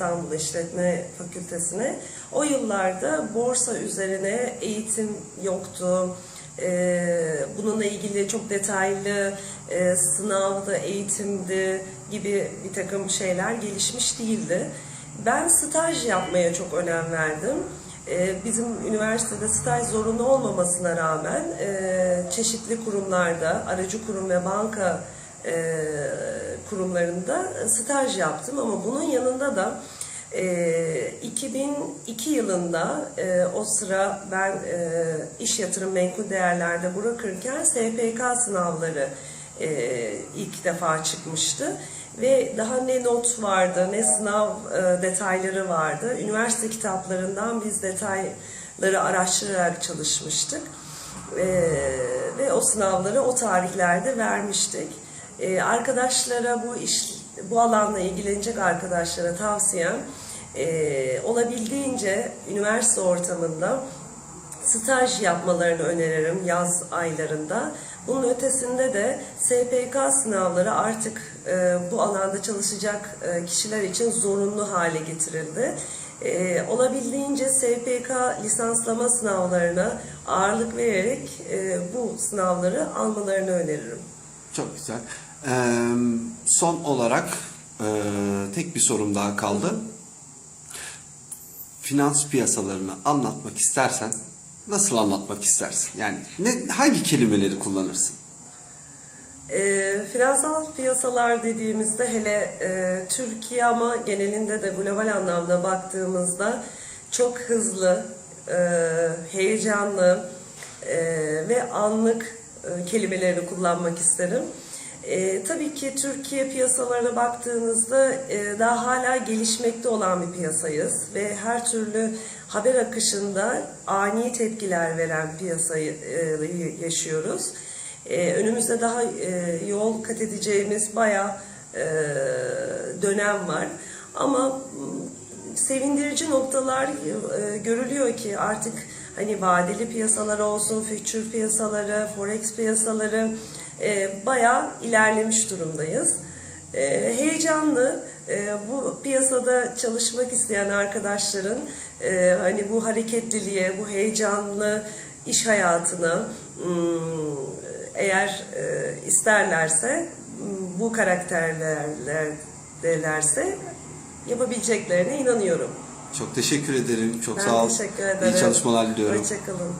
İstanbul İşletme Fakültesine. O yıllarda borsa üzerine eğitim yoktu. Ee, bununla ilgili çok detaylı e, sınavda, eğitimdi gibi bir takım şeyler gelişmiş değildi. Ben staj yapmaya çok önem verdim. Ee, Bizim üniversitede staj zorunlu olmamasına rağmen e, çeşitli kurumlarda, aracı kurum ve banka e, kurumlarında staj yaptım ama bunun yanında da e, 2002 yılında e, o sıra ben e, iş yatırım menkul değerlerde bırakırken SPK sınavları e, ilk defa çıkmıştı ve daha ne not vardı ne sınav e, detayları vardı. Üniversite kitaplarından biz detayları araştırarak çalışmıştık. E, ve o sınavları o tarihlerde vermiştik. E, arkadaşlara bu iş bu alanla ilgilenecek arkadaşlara tavsiyem e, olabildiğince üniversite ortamında staj yapmalarını öneririm yaz aylarında. Bunun ötesinde de SPK sınavları artık e, bu alanda çalışacak e, kişiler için zorunlu hale getirildi. E, olabildiğince SPK lisanslama sınavlarına ağırlık vererek e, bu sınavları almalarını öneririm. Çok güzel. Ee, son olarak e, tek bir sorum daha kaldı. Finans piyasalarını anlatmak istersen nasıl anlatmak istersin? Yani ne hangi kelimeleri kullanırsın? E, finansal piyasalar dediğimizde hele e, Türkiye ama genelinde de global anlamda baktığımızda çok hızlı, e, heyecanlı e, ve anlık e, kelimelerini kullanmak isterim. E, tabii ki Türkiye piyasalarına baktığınızda e, daha hala gelişmekte olan bir piyasayız ve her türlü haber akışında ani tepkiler veren piyasayı e, yaşıyoruz. Ee, önümüzde daha e, yol kat edeceğimiz bayağı e, dönem var. Ama sevindirici noktalar e, görülüyor ki artık hani vadeli piyasalar olsun, future piyasaları, forex piyasaları e, bayağı ilerlemiş durumdayız. E, heyecanlı e, bu piyasada çalışmak isteyen arkadaşların e, hani bu hareketliliğe, bu heyecanlı iş hayatına hmm, eğer e, isterlerse hmm, bu karakterlerdelerse yapabileceklerine inanıyorum. Çok teşekkür ederim. Çok Ben sağ ol. teşekkür ederim. İyi çalışmalar diliyorum. Hoşçakalın.